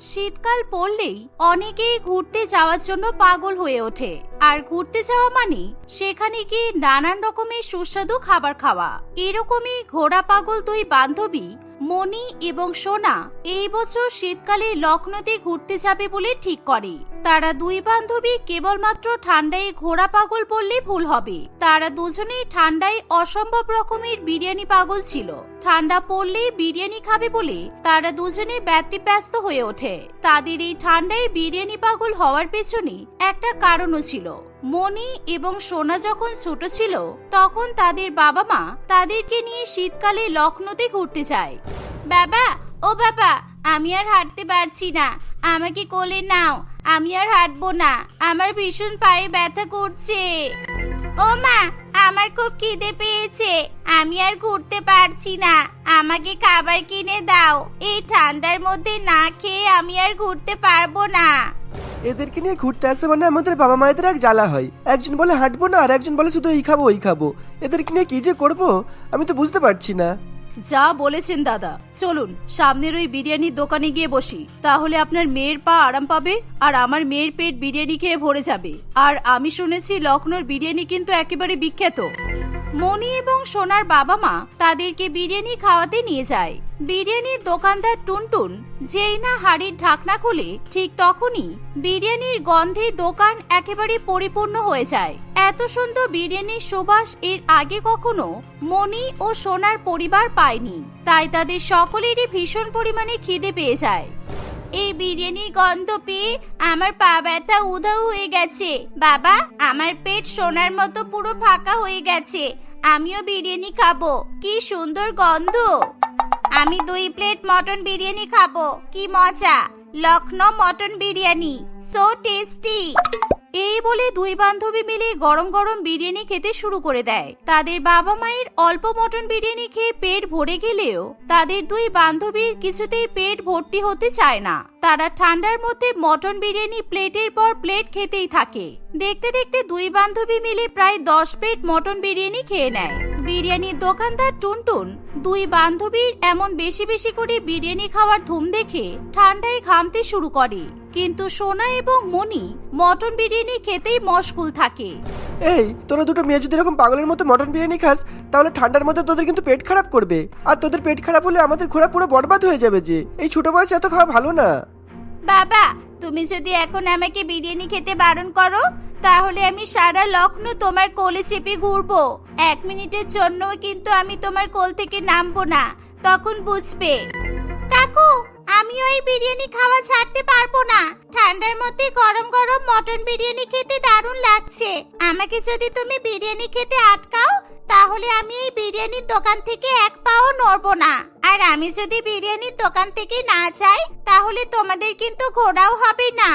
শীতকাল পড়লেই অনেকেই ঘুরতে যাওয়ার জন্য পাগল হয়ে ওঠে। আর ঘুরতে যাওয়া মানে সেখানে গিয়ে নানান রকমের সুস্বাদু খাবার খাওয়া। এরকমই ঘোড়া পাগল দুই বান্ধবী মণি এবং সোনা এই বছর শীতকালে লখনৌতে ঘুরতে যাবে বলে ঠিক করে। তারা দুই বান্ধবী কেবলমাত্র ঠান্ডায় ঘোড়া পাগল বললে ভুল হবে। তারা দুজনেই ঠান্ডায় অসম্ভব রকমের বিরিয়ানি পাগল ছিল। ঠান্ডা পড়লেই বিরিয়ানি খাবে বলে তারা দুজনে ব্যতিব্যস্ত হয়ে ওঠে। তাদের এই ঠান্ডায় বিরিয়ানি পাগল হওয়ার পেছনে একটা কারণও ছিল। মণি এবং সোনা যখন ছোট ছিল, তখন তাদের বাবা মা তাদেরকে নিয়ে শীতকালে লখনৌতে ঘুরতে যায়। বাবা, ও বাবা, আমি আর হাঁটতে পারছি না। আমাকে কোলে নাও, আমি আর হাঁটবো না। আমার ভীষণ পায়ে ব্যথা করছে। ও মা, আমার খুব খিদে পেয়েছে। আমি আর ঘুরতে পারছি না। আমাকে খাবার কিনে দাও। এই ঠান্ডার মধ্যে না খেয়ে আমি আর ঘুরতে পারব না। এদেরকে নিয়ে ঘুরতে আসে মানে আমাদের বাবা মায়েদের এক জ্বালা হয়। একজন বলে, হাঁটবো না, আর একজন বলে, শুধু এই খাব, ওই খাব। এদেরকে নিয়ে কি যে করব, আমি তো বুঝতে পারছি না। যা বলেছেন দাদা। চলুন, সামনের ওই বিরিয়ানির দোকানে গিয়ে বসি। তাহলে আপনার মেয়ের পা আরাম পাবে, আর আমার মেয়ের পেট বিরিয়ানি খেয়ে ভরে যাবে। আর আমি শুনেছি লখনৌর বিরিয়ানি কিন্তু একেবারে বিখ্যাত। মণি এবং সোনার বাবা মা তাদেরকে বিরিয়ানি খাওয়াতে নিয়ে যায়। বিরিয়ানির দোকানদার টুনটুন, যেই না হাড়ির ঢাকনা খুলে, ঠিক তখনই বিরিয়ানির গন্ধে দোকান একেবারে পরিপূর্ণ হয়ে যায়। এত সুন্দর বিরিয়ানির সুবাস এর আগে কখনো মণি ও সোনার পরিবার পায়নি। তাই তাদের সকলেরই ভীষণ পরিমাণে খিদে পেয়ে যায়। এই বিরিয়ানির গন্ধ পেয়ে আমার পা ব্যথা উধাও হয়ে গেছে। বাবা, আমার পেট সোনার মতো পুরো ফাঁকা হয়ে গেছে। আমিও বিরিয়ানি খাব। কি সুন্দর গন্ধ! আমি দুই প্লেট মটন বিরিয়ানি খাব। কি মজা। Lucknow mutton biryani. So tasty এই বলে দুই বান্ধবী মিলে গরম গরম বিরিয়ানি খেতে শুরু করে দেয়। তাদের বাবা মায়ের অল্প মটন বিরিয়ানি খেয়ে পেট ভরে গেলেও তাদের দুই বান্ধবীর কিছুতেই পেট ভর্তি হতে চায় না। তারা ঠান্ডার মধ্যে মটন বিরিয়ানি প্লেটের পর প্লেট খেতেই থাকে। দেখতে দেখতে দুই বান্ধবী মিলে প্রায় দশ প্লেট মটন বিরিয়ানি খেয়ে নেয়। বিরিয়ানির দোকানদার টুনটুন দুই বান্ধবীর এমন বেশি বেশি করে বিরিয়ানি খাওয়ার ধুম দেখে ঠান্ডায় ঘামতে শুরু করে। কিন্তু সোনা এবং মনি মটন বিরিয়ানি খেতেই মশগুল থাকে। এই তোরা দুটো মেয়ে যদি এরকম পাগলের মতো মটন বিরিয়ানি খাস তাহলে ঠান্ডার মধ্যে তোদের কিন্তু পেট খারাপ করবে। আর তোদের পেট খারাপ হলে আমাদের ঘোরা পুরো বরবাদ হয়ে যাবে যে। এই ছোট বয়সে এত খাওয়া ভালো না। বাবা তুমি যদি এখন আমাকে বিরিয়ানি খেতে বারণ করো তাহলে আমি সারা লখনৌ তোমার কোলে চেপে ঘুরবো। এক মিনিটের জন্য কিন্তু আমি তোমার কোল থেকে নামবো না, তখন বুঝবে। কাকু আমি ওই বিরিয়ানি খাওয়া ছাড়তে পারব না। ঠান্ডার মধ্যে গরম গরম মটন বিরিয়ানি খেতে দারুণ লাগছে। আমাকে যদি তুমি বিরিয়ানি খেতে আটকাও, তাহলে আমি এই বিরিয়ানির দোকান থেকে এক পাও নড়বো না। আর আমি যদি বিরিয়ানির দোকান থেকে না যাই, তাহলে তোমাদের কিন্তু ঘোরাও হবে না।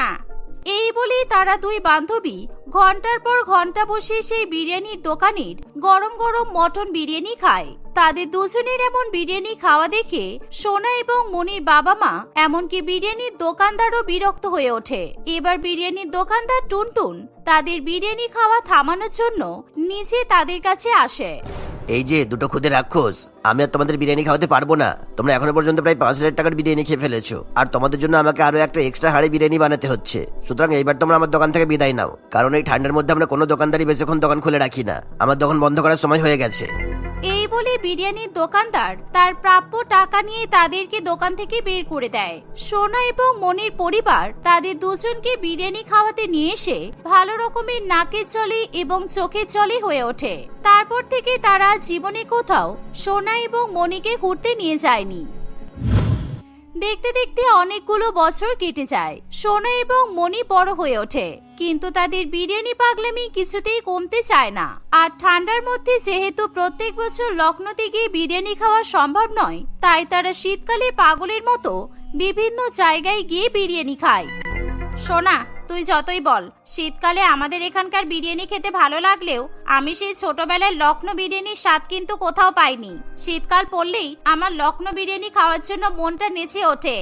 এই বলেই তারা দুই বান্ধবী ঘণ্টার পর ঘণ্টা বসে সেই বিরিয়ানির দোকানের গরম গরম মটন বিরিয়ানি খায়। তাদের দুজনের এমন বিরিয়ানি খাওয়া দেখে সোনা এবং মনির বাবা মা এমনকি বিরিয়ানির দোকানদারও বিরক্ত হয়ে ওঠে। এবার বিরিয়ানির দোকানদার টুনটুন তাদের বিরিয়ানি খাওয়া থামানোর জন্য নিজে তাদের কাছে আসে। এই যে, দুটো খুদে রাক্ষস, আমি আর তোমাদের বিরিয়ানি খাওয়াতে পারব না। তোমরা এখনও পর্যন্ত প্রায় পাঁচ হাজার টাকার বিরিয়ানি খেয়ে ফেলেছো। আর তোমাদের জন্য আমাকে আরও একটা এক্সট্রা হাড়ি বিরিয়ানি বানাতে হচ্ছে। সুতরাং এইবার তোমরা আমার দোকান থেকে বিদায় নাও। কারণ এই ঠান্ডার মধ্যে আমরা কোনো দোকানদারি বেশিক্ষণ দোকান খুলে রাখি না। আমার দোকান বন্ধ করার সময় হয়ে গেছে। এই বলে বিরিয়ানির দোকানদার তার প্রাপ্য টাকা নিয়ে তাদেরকে দোকান থেকে বের করে দেয়। সোনা এবং মনির পরিবার তাদের দুজনকে বিরিয়ানি খাওয়াতে নিয়ে এসে ভালো রকমের নাকের জলে এবং চোখের জলে হয়ে ওঠে। তারপর থেকে তারা জীবনে কোথাও সোনা এবং মনিকে ঘুরতে নিয়ে যায়নি। দেখতে দেখতে অনেকগুলো বছর কেটে যায়। সোনা এবং মণি বড় হয়ে ওঠে, কিন্তু তাদের বিরিয়ানি পাগলামি কিছুতেই কমতে চায় না। আর ঠান্ডার মধ্যে যেহেতু প্রত্যেক বছর লখনৌতে গিয়ে বিরিয়ানি খাওয়া সম্ভব নয়, তাই তারা শীতকালে পাগলের মতো বিভিন্ন জায়গায় গিয়ে বিরিয়ানি খায়। সোনা তুই যতই বল, শীতকালে আমাদের এখানকার বিরিয়ানি খেতে ভালো লাগলেও আমি সেই ছোটবেলার লখনৌ বিরিয়ানির স্বাদ কিন্তু কোথাও পাইনি। শীতকাল পড়লেই আমার লখনৌ বিরিয়ানি খাওয়ার জন্য মনটা নেচে ওঠে।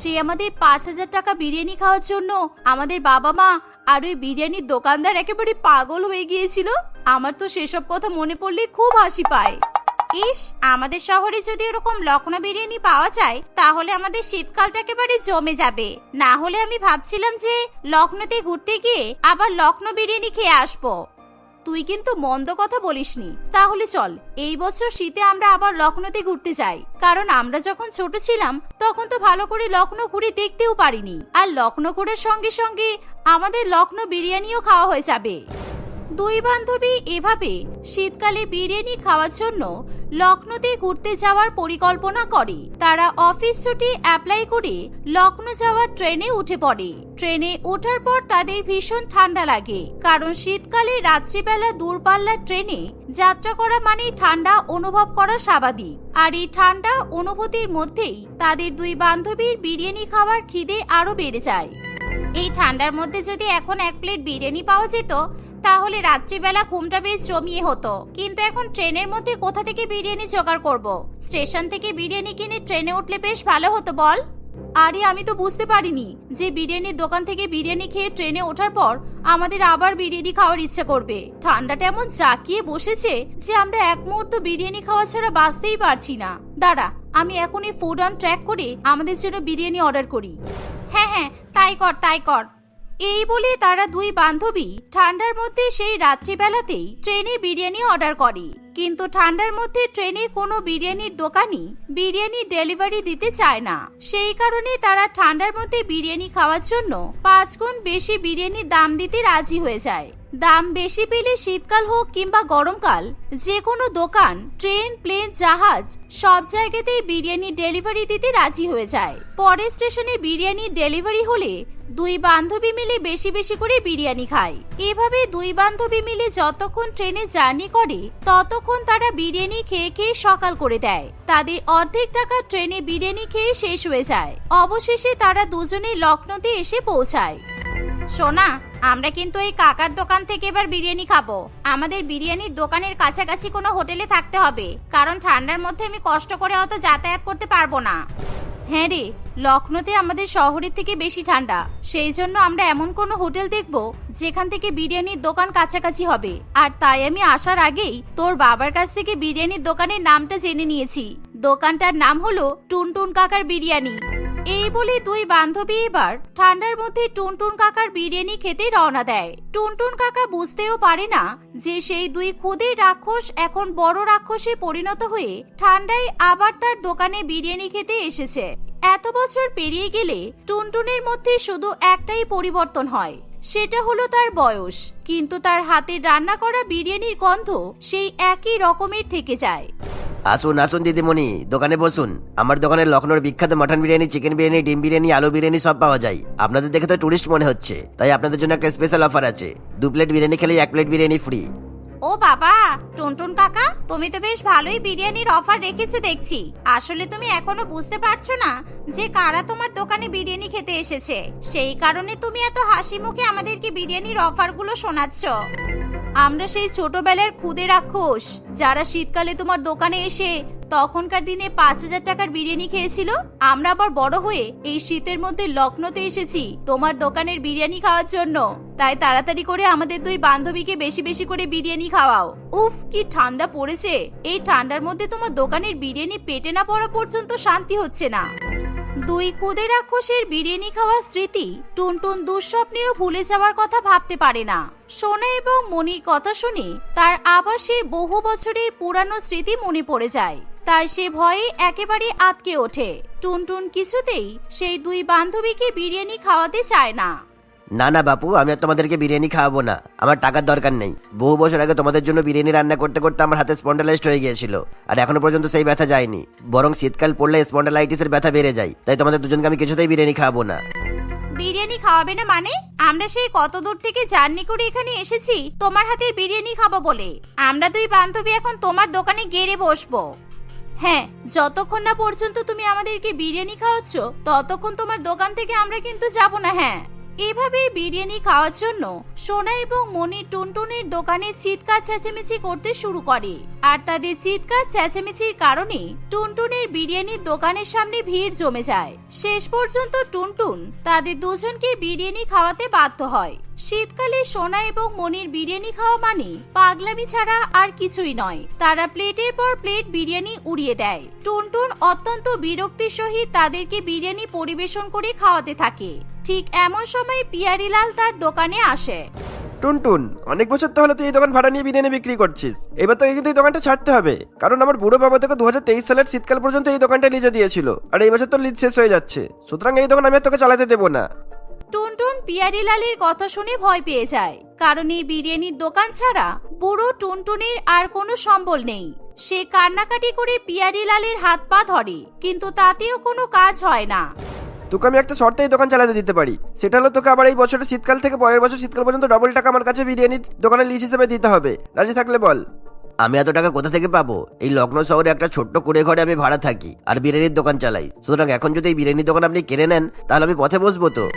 সে আমাদের পাঁচ হাজার টাকা বিরিয়ানি খাওয়ার জন্য আমাদের বাবা মা আর ওই বিরিয়ানির দোকানদার একেবারে পাগল হয়ে গিয়েছিল। আমার তো সেসব কথা মনে পড়লে খুব হাসি পায়। ইস, আমাদের শহরে যদি এরকম লখনৌ বিরিয়ানি পাওয়া যায়, তাহলে আমাদের শীতকালটা একেবারে জমে যাবে। না হলে আমি ভাবছিলাম যে লখনৌতে ঘুরতে গিয়ে আবার লখনৌ বিরিয়ানি খেয়ে আসব। তুই কিন্তু মন্দ কথা বলিসনি। তাহলে চল, এই বছর শীতে আমরা আবার লখনৌতে ঘুরতে যাই। কারণ আমরা যখন ছোট ছিলাম, তখন তো ভালো করে লখনৌ ঘুরে দেখতেও পারিনি। আর লখনৌ ঘুরের সঙ্গে সঙ্গে আমাদের লখনৌ বিরিয়ানিও খাওয়া হয়ে যাবে। দুই বান্ধবী এভাবে শীতকালে বিরিয়ানি খাওয়ার জন্য লখনৌতে ঘুরতে যাওয়ার পরিকল্পনা করে। তারা অফিস ছুটি অ্যাপ্লাই করে লখনৌ যাওয়ার ট্রেনে উঠে পড়ে। ট্রেনে ওঠার পর তাদের ভীষণ ঠান্ডা লাগে, কারণ শীতকালে রাত্রিবেলা দূরপাল্লার ট্রেনে যাত্রা করা মানে ঠান্ডা অনুভব করা স্বাভাবিক। আর এই ঠান্ডা অনুভূতির মধ্যেই তাদের দুই বান্ধবীর বিরিয়ানি খাওয়ার খিদে আরও বেড়ে যায়। এই ঠান্ডার মধ্যে যদি এখন এক প্লেট বিরিয়ানি পাওয়া যেত তাহলে রাত্রিবেলা ঘুমটা বেশ জমিয়ে হতো। কিন্তু এখন ট্রেনের মধ্যে কোথা থেকে বিরিয়ানি জোগাড় করব? স্টেশন থেকে বিরিয়ানি কিনে ট্রেনে উঠলে বেশ ভালো হতো, বল। আরে, আমি তো বুঝতে পারিনি যে বিরিয়ানির দোকান থেকে বিরিয়ানি খেয়ে ট্রেনে ওঠার পর আমাদের আবার বিরিয়ানি খাওয়ার ইচ্ছে করবে। ঠান্ডাটা এমন জাকিয়ে বসেছে যে আমরা এক মুহূর্ত বিরিয়ানি খাওয়া ছাড়া বাঁচতেই পারছি না। দাঁড়া, আমি এখনই ফুড অন ট্র্যাক করে আমাদের জন্য বিরিয়ানি অর্ডার করি। হ্যাঁ হ্যাঁ তাই কর তাই কর। এই বলে তারা দুই বান্ধবী ঠান্ডার মধ্যে সেই রাত্রিবেলাতেই ট্রেনে বিরিয়ানি অর্ডার করে। কিন্তু ঠান্ডার মধ্যে ট্রেনে কোনো বিরিয়ানির দোকানই বিরিয়ানি ডেলিভারি দিতে চায় না। সেই কারণে তারা ঠান্ডার মধ্যে বিরিয়ানি খাওয়ার জন্য পাঁচ গুণ বেশি বিরিয়ানির দাম দিতে রাজি হয়ে যায়। দাম বেশি পেলে শীতকাল হোক কিংবা গরমকাল যে কোনো দোকান, ট্রেন, প্লেন, জাহাজ, সব জায়গাতেই বিরিয়ানি ডেলিভারি দিতে রাজি হয়ে যায়। পরের স্টেশনে বিরিয়ানি ডেলিভারি হলে দুই বান্ধবী মিলে বেশি বেশি করে বিরিয়ানি খায়। এভাবে দুই বান্ধবী মিলে যতক্ষণ ট্রেনে জার্নি করে, ততক্ষণ তারা বিরিয়ানি খেয়ে খেয়ে সকাল করে দেয়। তাদের অর্ধেক টাকা ট্রেনে বিরিয়ানি খেয়ে শেষ হয়ে যায়। অবশেষে তারা দুজনে লখনৌতে এসে পৌঁছায়। সোনা, আমরা কিন্তু এই কাকার দোকান থেকে এবার বিরিয়ানি খাব। আমাদের বিরিয়ানির দোকানের কাছাকাছি কোনো হোটেলে থাকতে হবে, কারণ ঠান্ডার মধ্যে আমি কষ্ট করে অত যাতায়াত করতে পারব না। হ্যাঁ রে লখনৌতে আমাদের শহরের থেকে বেশি ঠান্ডা, সেই জন্য আমরা এমন কোনো হোটেল দেখব যেখান থেকে বিরিয়ানির দোকান কাছাকাছি হবে। আর তাই আমি আসার আগেই তোর বাবার কাছ থেকে বিরিয়ানির দোকানের নামটা জেনে নিয়েছি। দোকানটার নাম হলো টুনটুন কাকার বিরিয়ানি। এই বলে দুই বান্ধবী এবার ঠান্ডার মধ্যে টুনটুন কাকার বিরিয়ানি খেতে রওনা দেয়। টুনটুন কাকা বুঝতেও পারে না যে সেই দুই খুদে রাক্ষস এখন বড় রাক্ষসে পরিণত হয়ে ঠান্ডায় আবার তার দোকানে বিরিয়ানি খেতে এসেছে। এত বছর পেরিয়ে গেলে টুনটুনের মধ্যে শুধু একটাই পরিবর্তন হয়। সেটা হলো তার বয়স, কিন্তু তার হাতে রান্না করা বিরিয়ানির গন্ধ সেই একই রকমের থেকে যায়। আসুন আসুন দিদিমণি, দোকানে বসুন। আমার দোকানে লখনৌর বিখ্যাত মাটন বিরিয়ানি, চিকেন বিরিয়ানি, ডিম বিরিয়ানি, আলু বিরিয়ানি সব পাওয়া যায়। আপনাদের দেখে তো টুরিস্ট মনে হচ্ছে, তাই আপনাদের জন্য একটা স্পেশাল অফার আছে। দু প্লেট বিরিয়ানি খেলে এক প্লেট বিরিয়ানি ফ্রি ও বাবা, টুনটুন কাকা, তুমি তো বেশ ভালোই বিরিয়ানির অফার রেখেছো দেখছি। আসলে তুমি এখনও বুঝতে পারছ না যে কারা তোমার দোকানে বিরিয়ানি খেতে এসেছে। সেই কারণে তুমি এত হাসি মুখে আমাদেরকে বিরিয়ানির অফারগুলো শোনাচ্ছ। আমরা সেই ছোটবেলার খুদে রাক্ষস যারা শীতকালে তোমার দোকানে এসে তখনকার দিনে পাঁচ হাজার টাকার বিরিয়ানি খেয়েছিল? আমরা আবার বড় হয়ে এই শীতের মধ্যে লখনৌতে এসেছি তোমার দোকানের বিরিয়ানি খাওয়ার জন্য। তাই তাড়াতাড়ি করে আমাদের দুই বান্ধবীকে বেশি বেশি করে বিরিয়ানি খাওয়াও। উফ, কি ঠান্ডা পড়েছে। এই ঠান্ডার মধ্যে তোমার দোকানের বিরিয়ানি পেটে না পড়া পর্যন্ত শান্তি হচ্ছে না। দুই খুদে রাক্ষসের বিরিয়ানি খাওয়ার স্মৃতি টুনটুন দুঃস্বপ্নেও ভুলে যাওয়ার কথা ভাবতে পারে না। সোনা এবং মনির কথা শুনে তার আবার সেই বহু বছরের পুরানো স্মৃতি মনে পড়ে যায়। তাই সে ভয়ে একেবারে আটকে ওঠে। টুনটুন কিছুতেই সেই দুই বান্ধবীকে বিরিয়ানি খাওয়াতে চায় না। না না বাপু আমি আর তোমাদেরকে বিরিয়ানি খাওয়াবো না। আমার টাকার দরকার নেই। বহু বছর আগে তোমাদের জন্য বিরিয়ানি রান্না করতে করতে আমার হাতে স্পন্ডালাইজড হয়ে গিয়েছিল। আর এখনও পর্যন্ত সেই ব্যথা যায়নি। বরং শীতকাল পড়লে স্পন্ডালাইটিসের ব্যথা বেড়ে যায়। তাই তোমাদের দুজনকে আমি কিছুতেই বিরিয়ানি খাওয়াবো না। বিরিয়ানি খাওয়াবে না মানে? আমরা সেই কত দূর থেকে জার্নি করে এখানে এসেছি তোমার হাতের বিরিয়ানি খাব বলে। আমরা দুই বান্ধবী এখন তোমার দোকানে গেড়ে বসবো। হ্যাঁ যতক্ষণ না পর্যন্ত তুমি আমাদেরকে বিরিয়ানি খাওয়াচ্ছ, ততক্ষণ তোমার দোকান থেকে আমরা কিন্তু যাব না হ্যাঁ। এভাবে বিরিয়ানি খাওয়ার জন্য সোনা এবং মনি টুনটুনের দোকানে চিৎকার চেঁচামেচি করতে শুরু করে। আর তাদের চিৎকার চেঁচামেচির কারণে টুনটুনের বিরিয়ানির দোকানের সামনে ভিড় জমে যায়। শেষ পর্যন্ত টুনটুন তাদের দুজনকে বিরিয়ানি খাওয়াতে বাধ্য হয়। শীতকালে সোনা এবং মনির বিরিয়ানি খাওয়া মানে পাগলামি ছাড়া আর কিছুই নয়। তারা প্লেটের পর প্লেট বিরিয়ানি উড়িয়ে দেয়। টুনটুন অত্যন্ত বিরক্তির সহিত তাদেরকে বিরিয়ানি পরিবেশন করে খাওয়াতে থাকে। ঠিক এমন সময় পিয়ারিলাল তার দোকানে আসে। টুনটুন অনেক বছর তাহলে তুই এই দোকান ভাড়া নিয়ে বিরিয়ানি বিক্রি করছিস। এবার তো কিন্তু এই দোকানটা ছাড়তে হবে। কারণ আমার বুড়ো বাবা তোকে দু হাজার তেইশ সালের শীতকাল পর্যন্ত এই দোকানটা লিজে দিয়েছিল। আর এই বছর তোর লিজ শেষ হয়ে যাচ্ছে। সুতরাং এই দোকান আমি তোকে চালাতে দেবো না। টুনটুন পিয়ারিলালের কথা শুনে ভয় পেয়ে যায়। কারণ এই বিরিয়ানির দোকান ছাড়া বুড়ো টুনটুনির আর কোনো সম্বল নেই। সে কান্নাকাটি করে পিয়ারি পিয়ারিলালের হাত পা ধরে কিন্তু তাতেও কোনো কাজ হয় না। তোকে আমি একটা শর্তে এই দোকান চালাতে দিতে পারি। সেটা হলো তোকে আবার এই বছরের শীতকাল থেকে পরের বছর শীতকাল পর্যন্ত ডবল টাকা আমার কাছে বিরিয়ানির দোকানের লিজ হিসেবে দিতে হবে। রাজি থাকলে বল। আমি এত টাকা কোথা থেকে পাবো? এই লখনৌ শহরে একটা ছোট্ট কুড়ে ঘরে আমি ভাড়া থাকি আর বিরিয়ানির দোকান চালাই। সুতরাং এখন যদি এই বিরিয়ানির দোকান আপনি কিনে নেন তাহলে আমি পথে বসবো তো।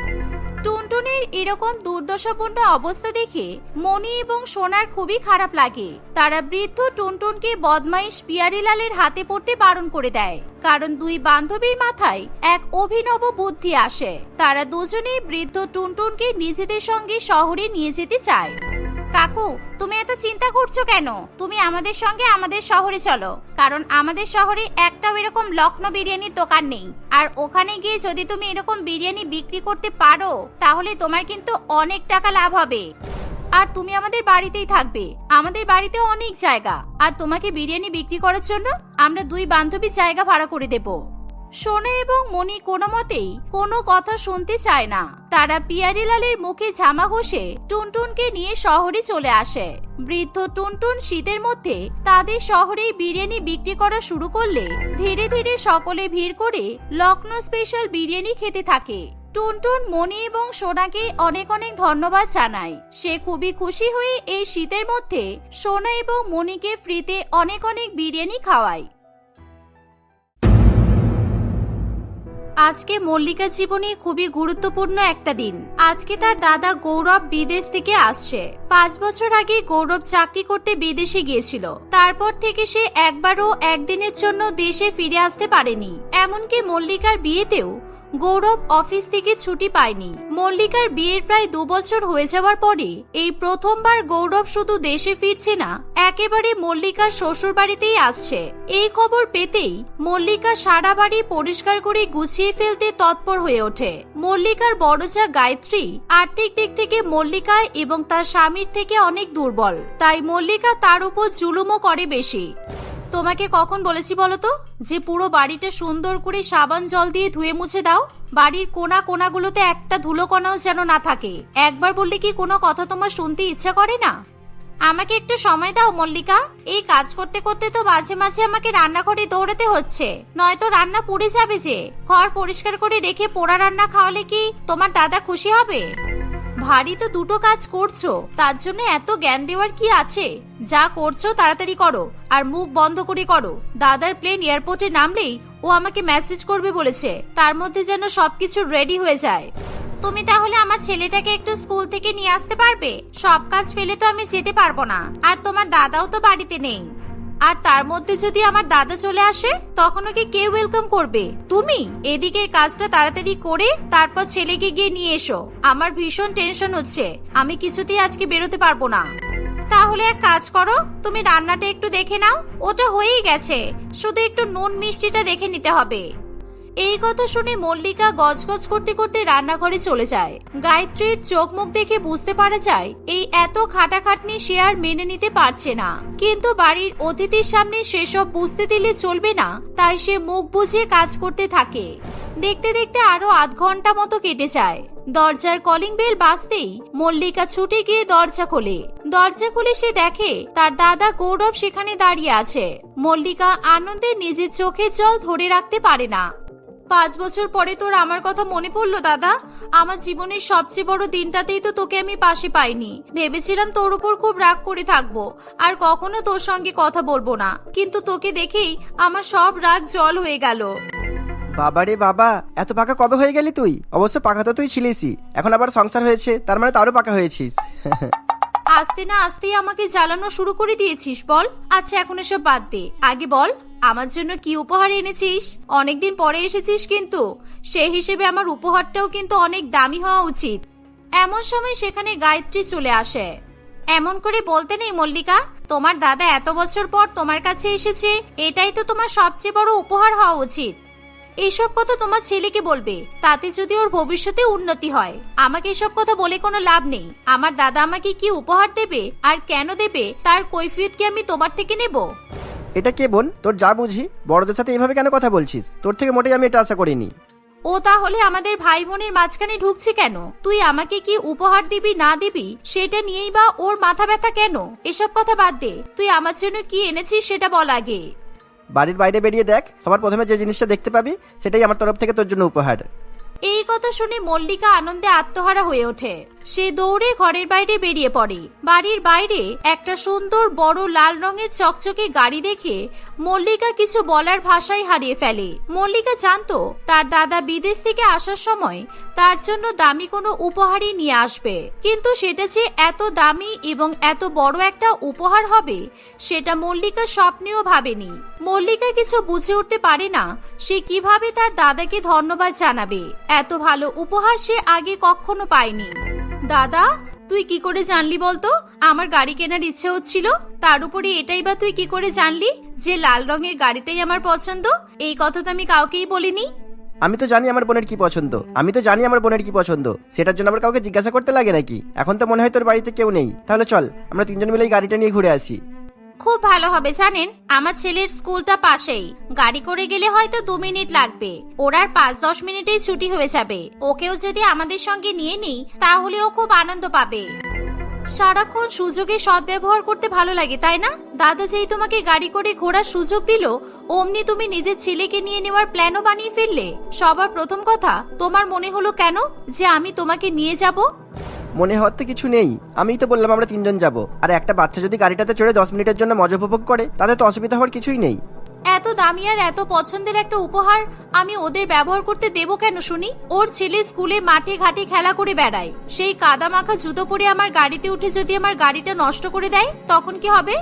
টুনটুনের এরকম দুর্দশাপূর্ণ অবস্থা দেখে মণি এবং সোনার খুবই খারাপ লাগে। তারা বৃদ্ধ টুনটুনকে বদমাইশ পিয়ারিলালের হাতে পড়তে বারণ করে দেয়, কারণ দুই বান্ধবীর মাথায় এক অভিনব বুদ্ধি আসে। তারা দুজনেই বৃদ্ধ টুনটুনকে নিজেদের সঙ্গে শহরে নিয়ে যেতে চায়। কাকু, তুমি এত চিন্তা করছ কেন? তুমি আমাদের সঙ্গে আমাদের শহরে চলো, কারণ আমাদের শহরে একটাও এরকম লখনৌ বিরিয়ানির দোকান নেই। আর ওখানে গিয়ে যদি তুমি এরকম বিরিয়ানি বিক্রি করতে পারো, তাহলে তোমার কিন্তু অনেক টাকা লাভ হবে। আর তুমি আমাদের বাড়িতেই থাকবে। আমাদের বাড়িতে অনেক জায়গা। আর তোমাকে বিরিয়ানি বিক্রি করার জন্য আমরা দুই বান্ধবী জায়গা ভাড়া করে দেবো। সোনা এবং মণি কোনো মতেই কোনো কথা শুনতে চায় না। তারা পিয়ারিলালের মুখে ঝামা ঘষে টুনটুনকে নিয়ে শহরে চলে আসে। বৃদ্ধ টুনটুন শীতের মধ্যে তাদের শহরেই বিরিয়ানি বিক্রি করা শুরু করলে ধীরে ধীরে সকলে ভিড় করে লখনৌ স্পেশাল বিরিয়ানি খেতে থাকে। টুনটুন মণি এবং সোনাকে অনেক অনেক ধন্যবাদ জানায়। সে খুবই খুশি হয়ে এই শীতের মধ্যে সোনা এবং মণিকে ফ্রিতে অনেক অনেক বিরিয়ানি খাওয়ায়। আজকে মল্লিকা জীবনে খুবই গুরুত্বপূর্ণ একটা দিন। আজকে তার দাদা গৌরব বিদেশ থেকে আসছে। পাঁচ বছর আগে গৌরব চাকরি করতে বিদেশে গিয়েছিল। তারপর থেকে সে একবারও একদিনের জন্য দেশে ফিরে আসতে পারেনি। এমনকি মল্লিকার বিয়েতেও গৌরব অফিস থেকে ছুটি পায়নি। মল্লিকার বিয়ের প্রায় দু বছর হয়ে যাওয়ার পরে এই প্রথমবার গৌরব শুধু দেশে ফিরছে না, একেবারে মল্লিকার শ্বশুর বাড়িতেই আসছে। এই খবর পেতেই মল্লিকা সারা বাড়ি পরিষ্কার করে গুছিয়ে ফেলতে তৎপর হয়ে ওঠে। মল্লিকার বড় যা গায়ত্রী আর্থিক দিক থেকে মল্লিকা এবং তার স্বামীর থেকে অনেক দুর্বল, তাই মল্লিকা তার উপর জুলুমও করে বেশি। তোমাকে কখন বলেছি বলতো যে পুরো বাড়িটা সুন্দর করে সাবান জল দিয়ে ধুয়ে মুছে দাও। বাড়ির কোনা কোনাগুলোতে একটা ধুলো কণাও যেন না থাকে। একবার বললে কি কোনো কথা তোমার শুনতে ইচ্ছা করে না? আমাকে একটু সময় দাও, মল্লিকা। এই কাজ করতে করতে তো মাঝে মাঝে আমাকে রান্নাঘরে দৌড়াতে হচ্ছে। নয়তো রান্না পুড়ে যাবে যে। ঘর পরিষ্কার করে রেখে পোড়া রান্না খাওয়ালে কি তোমার দাদা খুশি হবে? ভারী তো দুটো কাজ করছ। তার জন্য এত জ্ঞান দেওয়ার কি আছে? যা করছ তাড়াতাড়ি করো, আর মুখ বন্ধ করে করো। দাদার প্লেন এয়ারপোর্টে নামলেই ও আমাকে মেসেজ করবে বলেছে। তার মধ্যে যেন সবকিছু রেডি হয়ে যায়। তুমি তাহলে আমার ছেলেটাকে একটু স্কুল থেকে নিয়ে আসতে পারবে? সব কাজ ফেলে তো আমি যেতে পারব না। আর তোমার দাদাও তো বাড়িতে নেই। আর তার মধ্যে যদি আমার দাদা চলে আসে তখন ওকে কে ওয়েলকাম করবে? তুমি, এদিকে কাজটা তাড়াতাড়ি করে তারপর ছেলেকে গিয়ে নিয়ে এসো। আমার ভীষণ টেনশন হচ্ছে। আমি কিছুতেই আজকে বেরোতে পারব না। তাহলে এক কাজ করো, তুমি রান্নাটা একটু দেখে নাও। ওটা হয়েই গেছে। শুধু একটু নুন মিষ্টিটা দেখে নিতে হবে। এই কথা শুনে মল্লিকা গজগজ করতে করতে রান্নাঘরে চলে যায়। গায়ত্রীর চোখ মুখ দেখে বুঝতে পারা যায়, এই এত খাটাখাটনি সে আর মেনে নিতে পারছে না। কিন্তু বাড়ির অতিথির সামনে সেসব বুঝতে দিলে চলবে না, তাই সে মুখ বুঝিয়ে কাজ করতে থাকে। দেখতে দেখতে আরও আধ ঘণ্টা মতো কেটে যায়। দরজার কলিং বেল বাজতেই মল্লিকা ছুটে গিয়ে দরজা খোলে। দরজা খুলে সে দেখে তার দাদা গৌরব সেখানে দাঁড়িয়ে আছে। মল্লিকা আনন্দে নিজের চোখের জল ধরে রাখতে পারে না। পাঁচ বছর পরে তোর আমার কথা মনে পড়ল দাদা? আমার জীবনের সবচেয়ে বড় দিনটাতেই তো তোকে আমি পাশে পাইনি। ভেবেছিলাম তোর উপর খুব রাগ করে থাকব আর কখনো তোর সঙ্গে কথা বলব না। কিন্তু তোকে দেখেই আমার সব রাগ জল হয়ে গেল। বাবারে বাবা এত পাকা কবে হয়ে গেলি তুই? অবশ্য পাকা তো তুই ছিলিসই। এখন আবার সংসার হয়েছে তার মানে তারও পাকা হয়েছিস। আস্তে না আস্তেই আমাকে জ্বালানো শুরু করে দিয়েছিস বল। আচ্ছা এখন এসব বাদ দে। আগে বল। আমার জন্য কি উপহার এনেছিস? অনেকদিন পরে এসেছিস কিন্তু। সেই হিসেবে আমার উপহারটাও কিন্তু অনেক দামি হওয়া উচিত। এমন সময় সেখানে গায়ত্রী চলে আসে। এমন করে বলতে নেই, মল্লিকা। তোমার দাদা এত বছর পর তোমার কাছে এসেছে, এটাই তো তোমার সবচেয়ে বড় উপহার হওয়া উচিত। এইসব কথা তোমার ছেলেকে বলবে, তাতে যদি ওর ভবিষ্যতে উন্নতি হয়। আমাকে এসব কথা বলে কোনো লাভ নেই। আমার দাদা আমাকে কি উপহার দেবে আর কেন দেবে, তার কৈফিয়ত কি আমি তোমার থেকে নেব? এটা কে বোন? তোর যা বুঝি বড়দের সাথে এইভাবে কেন কথা বলছিস? তোর থেকে মোটেই আমি এটা আশা করিনি। ও তাহলে আমাদের ভাই বোনের মাঝখানে ঢুকছে কেন? তুই আমাকে কি উপহার দিবি না দিবি সেটা নিয়েই বা ওর মাথা ব্যথা কেন? এসব কথা বাদ দে। তুই আমার জন্য কি এনেছিস সেটা বল আগে। বাড়ির বাইরে বেরিয়ে দেখ সবার প্রথমে যে জিনিসটা দেখতে পাবি সেটাই আমার তরফ থেকে তোর জন্য উপহার। এই কথা শুনে মল্লিকা আনন্দে আত্মহারা হয়ে ওঠে। সে দৌড়ে ঘরের বাইরে বেরিয়ে পড়ে। বাড়ির বাইরে একটা সুন্দর বড় লাল রঙের চকচকে গাড়ি দেখে মল্লিকা কিছু বলার ভাষাই হারিয়ে ফেলে। মল্লিকা জানতো, তার দাদা বিদেশ থেকে আসার সময় তার জন্য দামি কোনো উপহারই নিয়ে আসবে। কিন্তু সেটা যে এত দামি এবং এত বড় একটা উপহার হবে, সেটা মল্লিকা স্বপ্নেও ভাবেনি। মল্লিকা কিছু বুঝে উঠতে পারে না সে কীভাবে তার দাদাকে ধন্যবাদ জানাবে। এত ভালো উপহার সে আগে কখনো পায়নি। দাদা, তুই কি করে জানলি বলতো? আমার গাড়ি কেনার ইচ্ছে হচ্ছিল, তার উপরে এটাই বা তুই কি করে জানলি যে লাল রঙের গাড়িটাই আমার পছন্দ? এই কথা তো আমি কাউকেই বলিনি। আমি তো জানি আমার বোনের কি পছন্দ। আমি তো জানি আমার বোনের কি পছন্দ। সেটার জন্য আবার কাউকে জিজ্ঞাসা করতে লাগে নাকি? এখন তো মনে হয় তোর বাড়িতে কেউ নেই। তাহলে চল, আমরা তিনজন মিলে এই গাড়িটা নিয়ে ঘুরে আসি। খুব ভালো হবে, জানেন? আমার ছেলের স্কুলটা পাশেই। গাড়ি করে গেলে হয়তো দু মিনিট লাগবে। ওর আর পাঁচ দশ মিনিটেই ছুটি হয়ে যাবে। ওকেও যদি আমাদের সঙ্গে নিয়ে নিই, তাহলে ও খুব আনন্দ পাবে। সারাক্ষণ সুযোগে সদ্ব্যবহার করতে ভালো লাগে, তাই না? দাদা যেই তোমাকে গাড়ি করে ঘোরার সুযোগ দিল, অমনি তুমি নিজের ছেলেকে নিয়ে নেওয়ার প্ল্যানও বানিয়ে ফেললে? সবার প্রথম কথা, তোমার মনে হলো কেন যে আমি তোমাকে নিয়ে যাব? মনে হওয়ার তো কিছু নেই। আমি তো বললাম আমরা তিনজন যাব। আর একটা বাচ্চা যদি গাড়িটাতে চড়ে দশ মিনিটের জন্য মজা উপভোগ করে, তাতে তো অসুবিধা হওয়ার কিছুই নেই। এত দামি আর এত পছন্দের একটা উপহার আমি ওদের ব্যবহার করতে দেব কেন শুনি? ওর ছেলে স্কুলে মাঠে ঘাটে খেলা করে বেড়ায়। সেই কাদা মাখা জুতো পরে আমার গাড়িতে উঠে যদি আমার গাড়িটা নষ্ট করে দেয়, তখন কি হবে?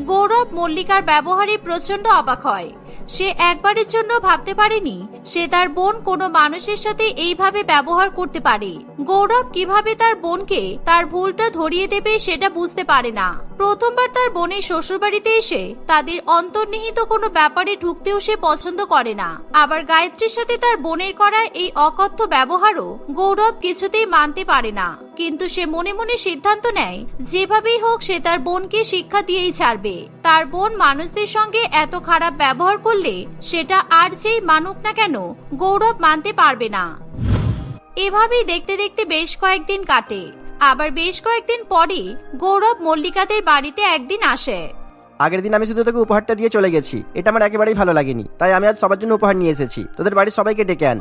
গৌরব মল্লিকার ব্যবহারে প্রচণ্ড অবাক হয়। সে একবারের জন্য ভাবতে পারেনি, সে তার বোন কোনো মানুষের সাথে এইভাবে ব্যবহার করতে পারে। গৌরব কীভাবে তার বোনকে তার ভুলটা ধরিয়ে দেবে সেটা বুঝতে পারে না। প্রথমবার তার বোনের শ্বশুরবাড়িতে এসে তাদের অন্তর্নিহিত কোনো ব্যাপারে ঢুকতেও সে পছন্দ করে না। আবার গায়ত্রীর সাথে তার বোনের করা এই অকথ্য ব্যবহারও গৌরব কিছুতেই মানতে পারে না। কিন্তু সে মনে মনে সিদ্ধান্ত নেয়, যেভাবেই হোক সে তার বোনকে শিক্ষা দিয়েই ছাড়বে। তার বোন মানুষদের সঙ্গে এত খারাপ ব্যবহার করলে সেটা আর যেই মানুক না কেন, গৌরব মানতে পারবে না। এভাবেই দেখতে দেখতে বেশ কয়েকদিন কাটে। আবার বেশ কয়েকদিন পরে গৌরব মল্লিকাদের বাড়িতে একদিন আসে। আগের দিন আমি শুধু তোকে উপহারটা দিয়ে চলে গেছি। এটা আমার একেবারেই ভালো লাগেনি। তাই আমি আজ সবার জন্য উপহার নিয়ে এসেছি। তোদের বাড়ির সবাইকে ডেকে আন।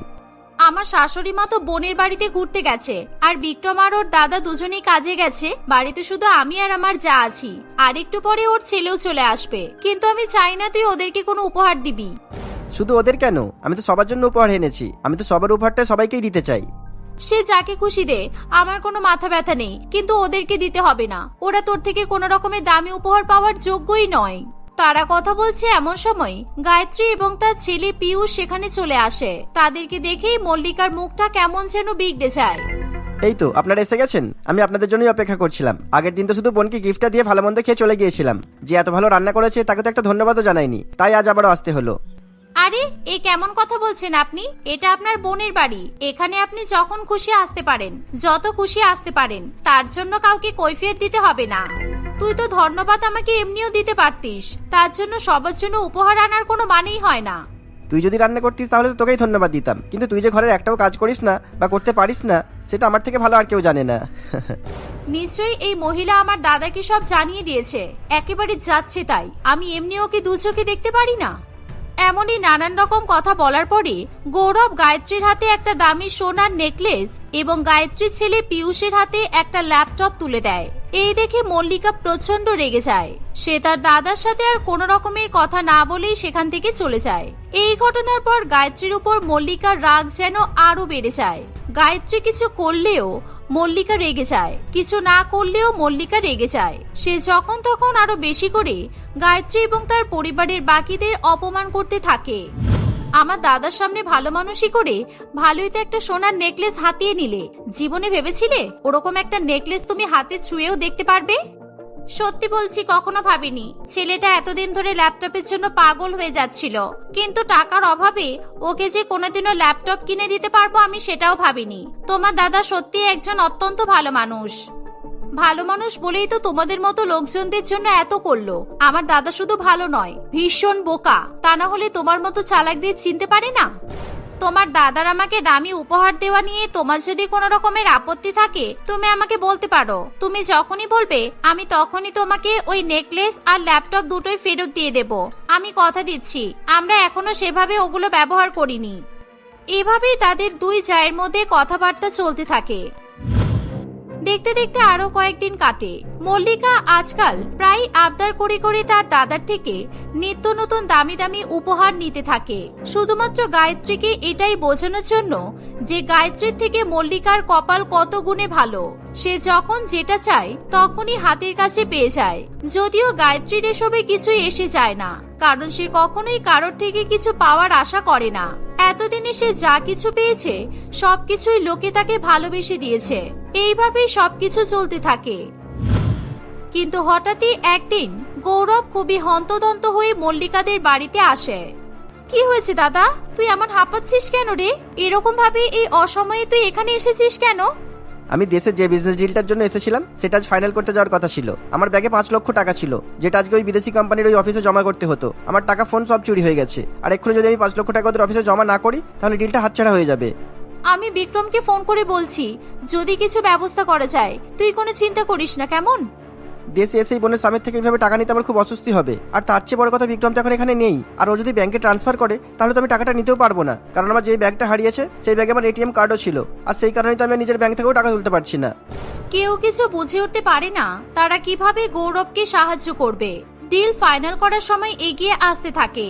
আমার শাশুড়ি মা তো বোনের বাড়িতে ঘুরতে গেছে। আর বিক্রম আর ওর দাদা দুজনেই কাজে গেছে। বাড়িতে শুধু আমি আর আমার যা আছি। আর একটু পরে ওর ছেলেও চলে আসবে। কিন্তু আমি চাই না তুই ওদেরকে কোনো উপহার দিবি। শুধু ওদের কেন? আমি তো সবার জন্য উপহার এনেছি। আমি তো সবার উপহারটা সবাইকেই দিতে চাই। সে যাকে খুশি দে। আমার কোনো মাথা ব্যথা নেই। কিন্তু ওদেরকে দিতে হবে না। ওরা তোর থেকে কোনো রকমের দামি উপহার পাওয়ার যোগ্যই নয়। তারা কথা বলছে এমন সময় গায়ত্রী এবং তার ছেলে পিয়ুষ সেখানে চলে আসে। তাদেরকে দেখেই মল্লিকার মুখটা কেমন যেন বিগড়ে যায়। এই তো আপনারা এসে গেছেন? আমি আপনাদের জন্যই অপেক্ষা করছিলাম। আগের দিন তো শুধু বোনকে গিফটটা দিয়ে ভালো মন্দ খেয়ে চলে গিয়েছিলাম। যে এত ভালো রান্না করেছে তাকে তো একটা ধন্যবাদও জানাইনি। তাই আজ আবারও আসতে হলো। আরে এ কেমন কথা বলছেন আপনি? এটা আপনার বোনের বাড়ি। এখানে আপনি যখন খুশি আসতে পারেন। যত খুশি আসতে পারেন। তার জন্য কাউকে কৈফিয়ত দিতে হবে না। তুই তো ধন্যবাদ আমাকে এমনিও দিতে পারতিস। তার জন্য সবার জন্য উপহার আনার কোনো মানেই হয় না। তুই যদি রান্না করতিস তাহলে তো তোকেই ধন্যবাদ দিতাম। কিন্তু তুই যে ঘরের একটাও কাজ করিস না বা করতে পারিস না সেটা আমার থেকে ভালো আর কেউ জানে না। নিশ্চয়ই এই মহিলা আমার দাদাকে সব জানিয়ে দিয়েছে। একেবারে যাচ্ছে তাই। আমি এমনি ওকে দু চোখে দেখতে পারি না। এমনই নানান রকম কথা বলার পরে গৌরব গায়ত্রীর হাতে একটা দামি সোনার নেকলেস এবং গায়ত্রীর ছেলে পিয়ুষের হাতে একটা ল্যাপটপ তুলে দেয়। এই দেখে মল্লিকা প্রচণ্ড রেগে যায়। সে তার দাদার সাথে আর কোনো রকমের কথা না বলেই সেখান থেকে চলে যায়। এই ঘটনার পর গায়ত্রীর উপর মল্লিকার রাগ যেন আরও বেড়ে যায়। গায়ত্রী কিছু করলেও মল্লিকা রেগে যায়। কিছু না করলেও মল্লিকা রেগে যায়। সে যখন তখন আরও বেশি করে গায়ত্রী এবং তার পরিবারের বাকিদের অপমান করতে থাকে। আমার দাদার সামনে ভালো মানুষই করে ভালোই তো একটা সোনার নেকলেস হাতিয়ে নিলে। জীবনে ভেবেছিলে ওরকম একটা নেকলেস তুমি হাতে ছুঁয়েও দেখতে পারবে? সত্যি বলছি, কখনো ভাবিনি। ছেলেটা এতদিন ধরে ল্যাপটপের জন্য পাগল হয়ে যাচ্ছিল। কিন্তু টাকার অভাবে ওকে যে কোনোদিনও ল্যাপটপ কিনে দিতে পারব আমি সেটাও ভাবিনি। তোমার দাদা সত্যি একজন অত্যন্ত ভালো মানুষ। ভালো মানুষ বলেই তো তোমাদের মতো লোকজনদের জন্য এত করল। আমার দাদা শুধু ভালো নয়, ভীষণ বোকা। তা না হলে তোমার মতো চালাকদের চিনতে পারে না? তোমার দাদার আমাকে দামি উপহার দেওয়া নিয়ে তোমার যদি কোনো রকমের আপত্তি থাকে, তুমি আমাকে বলতে পারো। তুমি যখনই বলবে, আমি তখনই তোমাকে ওই নেকলেস আর ল্যাপটপ দুটোই ফেরত দিয়ে দেব। আমি কথা দিচ্ছি, আমরা এখনও সেভাবে ওগুলো ব্যবহার করিনি। এভাবেই তাদের দুই জায়ের মধ্যে কথাবার্তা চলতে থাকে। দেখতে দেখতে আরও কয়েকদিন কাটে। মল্লিকা আজকাল প্রায় আবদার করে করে তার দাদার থেকে নিত্য নতুন দামি দামি উপহার নিতে থাকে। শুধুমাত্র গায়ত্রীকে এটাই বোঝানোর জন্য যে গায়ত্রীর থেকে মল্লিকার কপাল কত গুণে ভালো। সে যখন যেটা চায়, তখনই হাতের কাছে পেয়ে যায়। যদিও গায়ত্রীর এসবে কিছুই এসে যায় না, কারণ সে কখনোই কারোর থেকে কিছু পাওয়ার আশা করে না। এতদিনে সে যা কিছু পেয়েছে, সবকিছুই লোকে তাকে ভালোবেসে দিয়েছে। এইভাবেই সবকিছু চলতে থাকে। কিন্তু হঠাৎই একদিন গৌরব খুবই হন্তদন্ত হয়ে মল্লিকাদের বাড়িতে আসে। কি হয়েছে দাদা? তুই আমার হাঁপাচ্ছিস কেন রে? এরকম ভাবে এই অসময়ে তুই এখানে এসেছিস কেন? আমি দেশে যে বিজনেস ডিলটার জন্য এসেছিলাম, সেটা আজ ফাইনাল করতে যাওয়ার কথা ছিল। আমার ব্যাগে পাঁচ লক্ষ টাকা ছিল, যেটা আজকে ওই বিদেশি কোম্পানির ওই অফিসে জমা করতে হতো। আমার টাকা ফোন সব চুরি হয়ে গেছে। আর এক্ষুনি যদি আমি পাঁচ লক্ষ টাকা ওদের অফিসে জমা না করি, তাহলে ডিলটা হাতছাড়া হয়ে যাবে। আমি বিক্রমকে ফোন করে বলছি, যদি কিছু ব্যবস্থা করা যায়, তুই কোনো চিন্তা করিস না, কেমন? দেশে এসেই বোনের স্বামীর থেকে এইভাবে টাকা নিতে আমার খুব অস্বস্তি হবে। আর তার চেয়ে বড় কথা বিক্রম তো এখন এখানে নেই। আর ও যদি ব্যাংকে ট্রান্সফার করে তাহলে তো আমি টাকাটা নিতেও পারব না। কারণ আমার যে ব্যাগটা হারিয়েছে সেই ব্যাগে আমার এটিএম কার্ডও ছিল। আর সেই কারণেই তো আমি নিজের ব্যাংক থেকেও টাকা তুলতে পারছি না। কেউ কিছু বুঝে উঠতে পারে না তারা কীভাবে গৌরবকে সাহায্য করবে। ডিল ফাইনাল করার সময় এগিয়ে আসতে থাকে।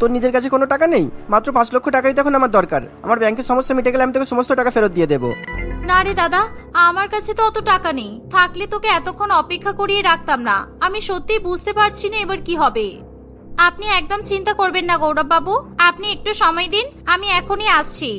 তোর নিজের কাছে কোনো টাকা নেই? মাত্র পাঁচ লক্ষ টাকাই তো এখন আমার দরকার। আমার ব্যাংকের সমস্যা মিটে গেলে আমি তোকে সমস্ত টাকা ফেরত দিয়ে দেবো। না রে দাদা, আমার কাছে তো অত টাকা নেই। থাকলে তোকে এতক্ষণ অপেক্ষা করিয়ে রাখতাম না। আমি সত্যি বুঝতে পারছি না এবার কি হবে। আপনি একদম চিন্তা করবেন না গৌরব বাবু আপনি একটু সময় দিন, আমি এখনই আসছি।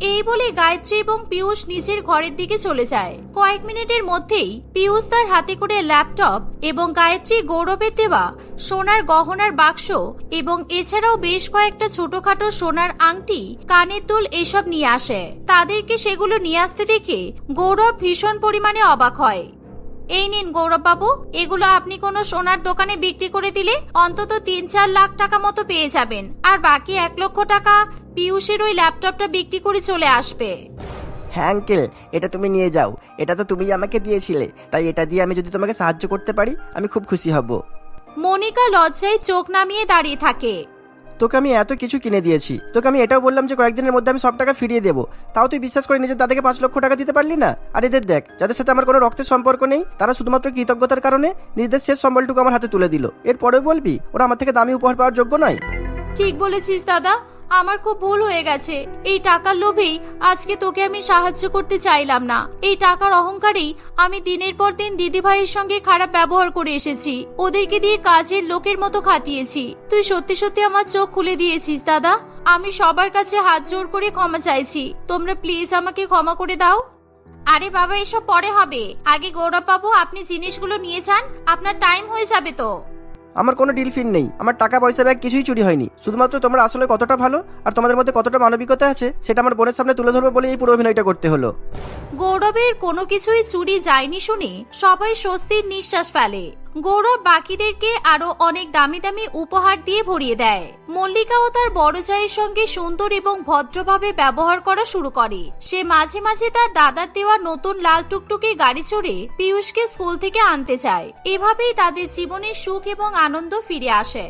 এই বলে গায়ত্রী এবং পিয়ুষ নিজের ঘরের দিকে চলে যায়। কয়েক মিনিটের মধ্যেই পিয়ুষ তার হাতে করে ল্যাপটপ এবং গায়ত্রী গৌরবের দেওয়া সোনার গহনার বাক্স এবং এছাড়াও বেশ কয়েকটা ছোটখাটো সোনার আংটি, কানের দুল এসব নিয়ে আসে। তাদেরকে সেগুলো নিয়ে আসতে দেখে গৌরব ভীষণ পরিমাণে অবাক হয়। এই নিন গৌরববাবু এগুলো আপনি কোনো সোনার দোকানে বিক্রি করে দিলে অন্তত তিন চার লাখ টাকা মতো পেয়ে যাবেন। আর বাকি এক লক্ষ টাকা পিউষের ওই ল্যাপটপটা বিক্রি করে চলে আসবে। হ্যাঁ আঙ্কেল এটা তুমি নিয়ে যাও। এটা তো তুমি আমাকে দিয়েছিলে তাই এটা দিয়ে আমি যদি তোমাকে সাহায্য করতে পারি আমি খুব খুশি হব। মনিকা লজ্জায় চোখ নামিয়ে দাঁড়িয়ে থাকে। তোকে আমি এত কিছু কিনে দিয়েছি। তোকে আমি এটাও বললাম যে কয়েকদিনের মধ্যে আমি সব টাকা ফিরিয়ে দেবো। তাও তুই বিশ্বাস করে নিজের দাদাকে পাঁচ লক্ষ টাকা দিতে পারলি না? আর এদের দেখ, যাদের সাথে আমার কোনো রক্তের সম্পর্ক নেই, তারা শুধুমাত্র কৃতজ্ঞতার কারণে নিজেদের শেষ সম্বলটুকু আমার হাতে তুলে দিল। এরপরেও বলবি, ওরা আমার থেকে দামি উপহার পাওয়ার যোগ্য নয়? ঠিক বলেছিস দাদা। আমার খুব ভুল হয়ে গেছে। এই টাকার লোভেই আজকে তোকে আমি সাহায্য করতে চাইলাম না। এই টাকার অহংকারেই আমি দিনের পর দিন দিদিভাইয়ের সঙ্গে খারাপ ব্যবহার করে এসেছি। ওদেরকে দিয়ে কাজের লোকের মতো খাটিয়েছি। তুই সত্যি সত্যি আমার চোখ খুলে দিয়েছিস, দাদা। আমি সবার কাছে হাত জোর করে ক্ষমা চাইছি। তোমরা প্লিজ আমাকে ক্ষমা করে দাও। আরে বাবা, এসব পরে হবে। আগে গৌরব বাবু আপনি জিনিসগুলো নিয়ে যান। আপনার টাইম হয়ে যাবে তো। আমার কোনো ডিল ফিন নেই। আমার টাকা পয়সা ব্যাগ কিছুই চুরি হয়নি। শুধুমাত্র তোমরা আসলে কতটা ভালো আর তোমাদের মধ্যে কতটা মানবিকতা আছে, সেটা আমার বোনের সামনে তুলে ধরবে বলে এই পুরো অভিনয়টা করতে হলো। গৌরবের কোনো কিছুই চুরি যায়নি শুনে সবাই স্বস্তির নিঃশ্বাস ফেলে। গৌরব বাকিদেরকে আরও অনেক দামি দামি উপহার দিয়ে ভরিয়ে দেয়। মল্লিকা ও তার বড় জায়ের সঙ্গে সুন্দর এবং ভদ্রভাবে ব্যবহার করা শুরু করে। সে মাঝে মাঝে তার দাদার দেওয়া নতুন লাল টুকটুকে গাড়ি চড়ে পিয়ুষকে স্কুল থেকে আনতে চায় এভাবেই তাদের জীবনে সুখ এবং আনন্দ ফিরে আসে।